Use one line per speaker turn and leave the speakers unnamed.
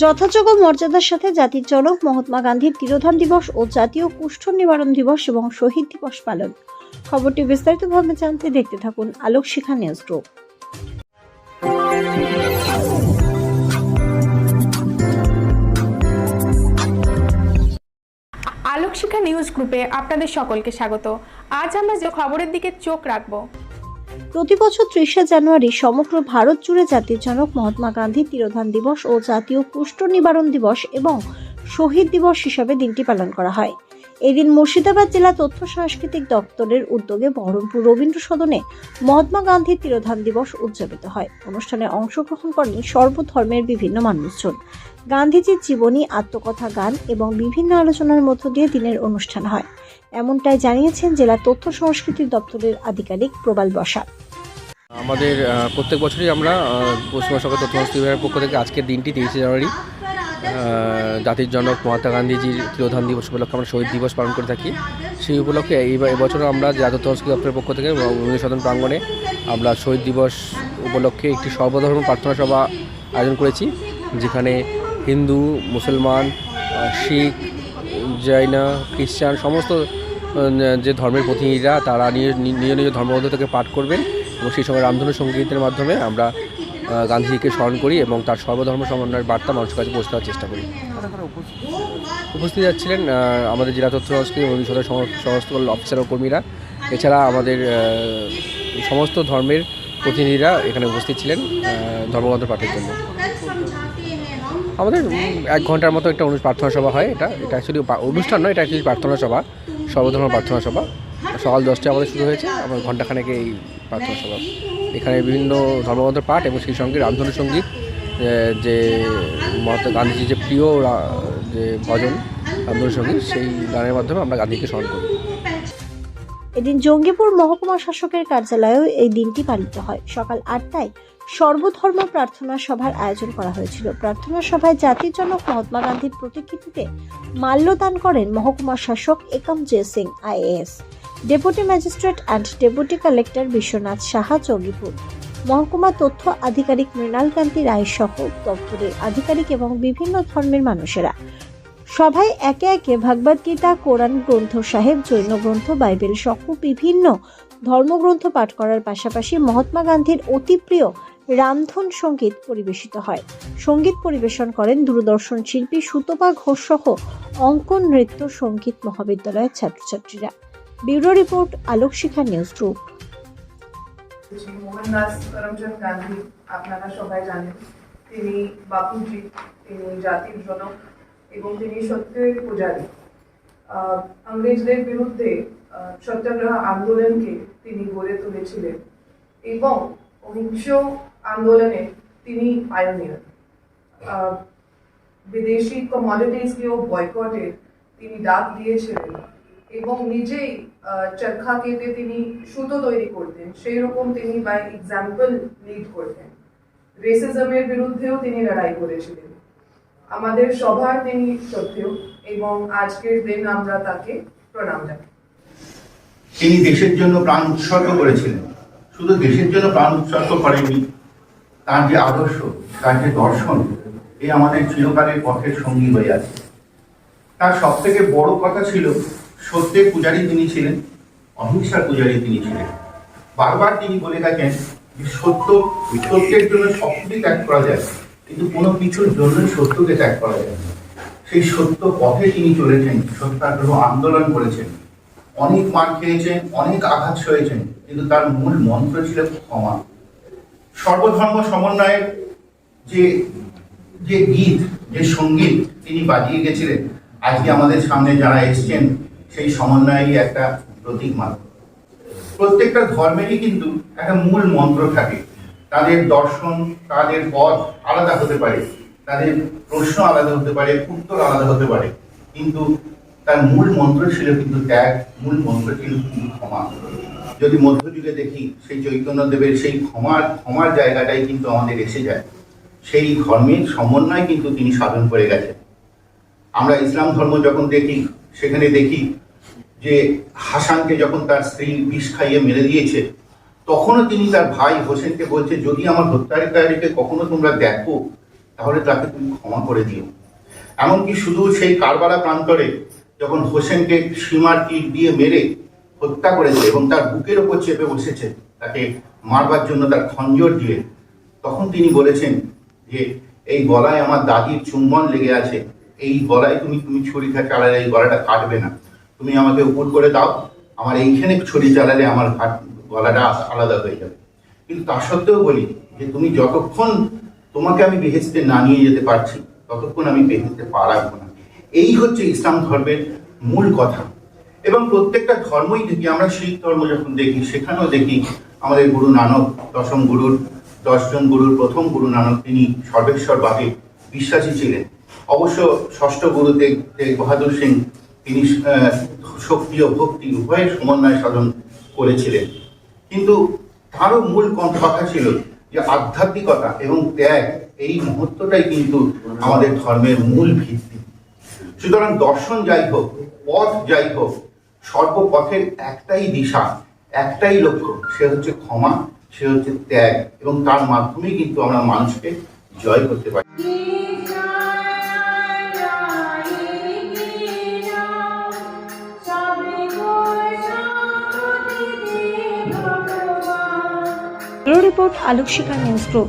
যথাযোগ্য মর্যাদার সাথে জাতির জনক মহাত্মা গান্ধীর তিরোধান দিবস ও জাতীয় কুষ্ঠ নিবারণ দিবস এবং শহীদ দিবস পালন। খবরটি বিস্তারিতভাবে জানতে দেখতে থাকুন Alok Shikha news group
Alokshikha news গ্রুপে আপনাদের সকলকে স্বাগত। আজ আমরা যে খবরের দিকে চোখ রাখব
প্রতি বছর ত্রিশে জানুয়ারি সমগ্র ভারত জুড়ে জাতির জনক মহাত্মা গান্ধী তিরোধান দিবস ও জাতীয় কুষ্ঠ নিবারণ দিবস এবং শহীদ দিবস হিসাবে দিনটি পালন করা হয়। এই দিন মুর্শিদাবাদ জেলা তথ্য সাংস্কৃতিক দপ্তরের উদ্যোগে বহরমপুর রবীন্দ্র সদনে মহাত্মা গান্ধীর তিরোধান দিবস উদযাপিত হয়। অনুষ্ঠানে অংশগ্রহণ করেন সর্বধর্মের বিভিন্ন মানুষজন। গান্ধীজির জীবনী, আত্মকথা, গান এবং বিভিন্ন আলোচনার মধ্য দিয়ে দিনের অনুষ্ঠান হয়। এমনটাই জানিয়েছেন জেলা তথ্য সংস্কৃতি দপ্তরের আধিকারিক প্রবাল বসা
আমাদের প্রত্যেক বছরই আমরা পশ্চিমবঙ্গ সরকার তথ্য বিভাগের পক্ষ থেকে আজকের দিনটি, তেইশে জানুয়ারি জাতির জনক মহাত্মা গান্ধীজির তিরোধান দিবস উপলক্ষে আমরা শহীদ দিবস পালন করে থাকি। সেই উপলক্ষে এই এবছর আমরা জাতীয় সংস্কৃতি দপ্তরের পক্ষ থেকে সদন প্রাঙ্গণে আমরা শহীদ দিবস উপলক্ষে একটি সর্বধর্ম প্রার্থনা সভা আয়োজন করেছি, যেখানে হিন্দু, মুসলমান শিখ, জৈনা, খ্রিস্টান, সমস্ত যে ধর্মের প্রতিনিধিরা তারা নিজ নিজ ধর্মগ্রন্থ থেকে পাঠ করবেন। এবং সেই সময় রামধনু সঙ্গীতের মাধ্যমে আমরা গান্ধীজিকে স্মরণ করি এবং তার সর্বধর্ম সমন্বয়ের বার্তা মানুষের কাছে পৌঁছে দেওয়ার চেষ্টা করি। উপস্থিত যাচ্ছিলেন আমাদের জেলা তথ্য সংস্কৃতি সদর সমস্ত অফিসার ও কর্মীরা। এছাড়া আমাদের সমস্ত ধর্মের প্রতিনিধিরা এখানে উপস্থিত ছিলেন ধর্মগ্রন্থ পাঠের জন্য। আমাদের এক ঘণ্টার মতো একটা প্রার্থনা সভা হয় এটা। এটা অ্যাকচুয়ালি অনুষ্ঠান নয়, এটা অ্যাকচুয়ালি প্রার্থনা সভা, সর্বধর্ম প্রার্থনা সভা। সকাল দশটায় আমাদের শুরু হয়েছে। আমার ঘন্টাখানেক এই প্রার্থনা সভা। এখানে বিভিন্ন ধর্মগ্রন্থ পাঠ এবং সেই সঙ্গে রামধনু সংগীত যে মহাত্মা গান্ধীজির যে প্রিয় যে ভজন, রামধনু সংগীত, সেই গানের মাধ্যমে আমরা গান্ধীকে স্মরণ করি।
এদিন জঙ্গিপুর মহকুমা শাসকের কার্যালয়েও এই দিনটি পালিত হয়। সকাল আটটায় সর্বধর্ম প্রার্থনা সভার আয়োজন করা হয়েছিল। প্রার্থনা সভায় জাতির জনক মহাত্মা গান্ধীর প্রতিকৃতিতে মাল্যদান করেন মহকুমা শাসক Ekam Jay Singh IAS deputy magistrate and deputy collector Biswanath Saha Jangipur মহকুমা তথ্য আধিকারিক মৃণাল কান্তি রায় সহ দপ্তরের আধিকারিক এবং বিভিন্ন ধর্মের মানুষেরা। সভায় একে একে ভাগবত গীতা, কোরআন গ্রন্থ সাহেব, জৈন গ্রন্থ, বাইবেল সহ বিভিন্ন ধর্মগ্রন্থ পাঠ করার পাশাপাশি মহাত্মা গান্ধীর অতি প্রিয় রামধন সংগীত পরিবেশিত হয়। সংগীত পরিবেশন করেন দূরদর্শন শিল্পী সুতপা ঘোষ সহ অঙ্কন নৃত্য সংগীত মহাবিদ্যালয়ের ছাত্রছাত্রীরা। Bureau report Alok Shikha news group.
Mohandas Karamchand Gandhi, আপনারা সবাই জানেন, তিনি বাপুজি, তিনি জাতির জনক এবং তিনি সত্যের পূজারী। ইংরেজদের বিরুদ্ধে সত্যাগ্রহ আন্দোলনকে তিনি গড়ে তুলেছিলেন এবং অহিংস আন্দোলনে তিনি পায়োনিয়ার বিদেশি কমোডিটিসকেও বয়কটের তিনি ডাক দিয়েছিলেন। এবং নিজেই চরখা কেটে তিনি সুতো তৈরি করতেন। সেই রকম তিনি বাই এক্সাম্পল লিড করতেন। রেসিজমের বিরুদ্ধেও তিনি লড়াই করেছিলেন। আমাদের সবার তিনি সত্য এবং আজকের দিন আমরা তাকে প্রণাম জানাই।
তিনি দেশের জন্য প্রাণ উৎসর্গ করেছিলেন। শুধু দেশের জন্য প্রাণ উৎসর্গ করেননি, তার যে আদর্শ, তার যে দর্শন, এ আমাদের চিরকালের পথের সঙ্গী হয়ে আছে। তার সব থেকে বড় কথা ছিল সত্যের পূজারী তিনি ছিলেন, অহিংসার পূজারী তিনি ছিলেন। বারবার তিনি বলে থাকেন যে সত্য, সত্যের জন্য সবকিছু ত্যাগ করা যায়, কিন্তু কোনো কিছুর জন্যই সত্যকে ত্যাগ করা যায় সেই সত্য পথে তিনি চলেছেন সত্যাগ্রহ আন্দোলন করেছেন। অনেক মার খেয়েছেন, অনেক আঘাত সয়েছেন, কিন্তু তার মূল মন্ত্র ছিল ক্ষমা। সর্বধর্ম সমন্বয়ের যে যে গীত, যে সংগীত তিনি বাজিয়ে গেছিলেন, আজকে আমাদের সামনে যারা এসছেন সেই সমন্বয়েরই একটা প্রতীক মাত্র। প্রত্যেকটা ধর্মেরই কিন্তু একটা মূল মন্ত্র থাকে। তাদের দর্শন, তাদের পথ আলাদা হতে পারে। তাদের প্রশ্ন আলাদা হতে পারে, উত্তর আলাদা হতে পারে। কিন্তু তার মূল মন্ত্র ছিল কিন্তু ত্যাগ, মূল মন্ত্র ছিল কিন্তু ক্ষমা। যদি মধ্যযুগে দেখি, সেই চৈতন্যদেবের সেই ক্ষমার ক্ষমার জায়গাটাই কিন্তু আমাদের এসে যায়। সেই ধর্মের সমন্বয় কিন্তু তিনি সাধন করে গেছেন। আমরা ইসলাম ধর্ম যখন দেখি, সেখানে দেখি যে হাসানকে যখন তার স্ত্রী বিষ খাইয়ে মেরে দিয়েছে, তখনও তিনি তার ভাই হোসেনকে বলছে, যদি আমার হত্যাকারীকে কখনো তোমরা দেখো, তাহলে তাকে তুমি ক্ষমা করে দিও। এমনকি শুধু সেই কারবালা প্রান্তরে যখন হোসেনকে সীমার তীর দিয়ে মেরে হত্যা করেছে এবং তার বুকের ওপর চেপে বসেছে, তাকে মারবার জন্য তার খঞ্জর দিয়ে, তখন তিনি বলেছেন যে, এই গলায় আমার দাদির চুম্বন লেগে আছে, এই গলায় তুমি তুমি ছুরিটা চালালে এই গলাটা কাটবে না। তুমি আমাকে উপর করে দাও। আমার এইখানে ছুরি চালালে আমার গলাটা আলাদা হয়ে যাবে। কিন্তু তা সত্ত্বেও বলি যে তুমি যতক্ষণ তোমাকে আমি বেহেস্তে না নিয়ে যেতে পারছি, ততক্ষণ আমি বেহেস্তে পা রাখব না। এই হচ্ছে ইসলাম ধর্মের মূল কথা। এবং প্রত্যেকটা ধর্মই দেখি, আমরা শিখ ধর্ম যখন দেখি, সেখানেও দেখি আমাদের গুরু নানক, দশম গুরুর, দশজন গুরুর, প্রথম গুরু নানক, তিনি সর্বেশ্বরভাবে বিশ্বাসী ছিলেন। অবশ্য ষষ্ঠ গুরু তেগ তেগ বাহাদুর সিং তিনি শক্তি ও ভক্তি উভয়ের সমন্বয় সাধন করেছিলেন। কিন্তু তারও মূল কথা ছিল যে আধ্যাত্মিকতা এবং ত্যাগ, এই মুহূর্তটাই কিন্তু আমাদের ধর্মের মূল ভিত্তি। সুতরাং দর্শন যাই হোক, পথ যাই হোক, সর্বপথের একটাই দিশা, একটাই লক্ষ্য, সে হচ্ছে ক্ষমা, সে হচ্ছে ত্যাগ এবং তার মাধ্যমেই কিন্তু আমরা মানুষকে জয় করতে পারি।
Bureau report Alokshikha news group.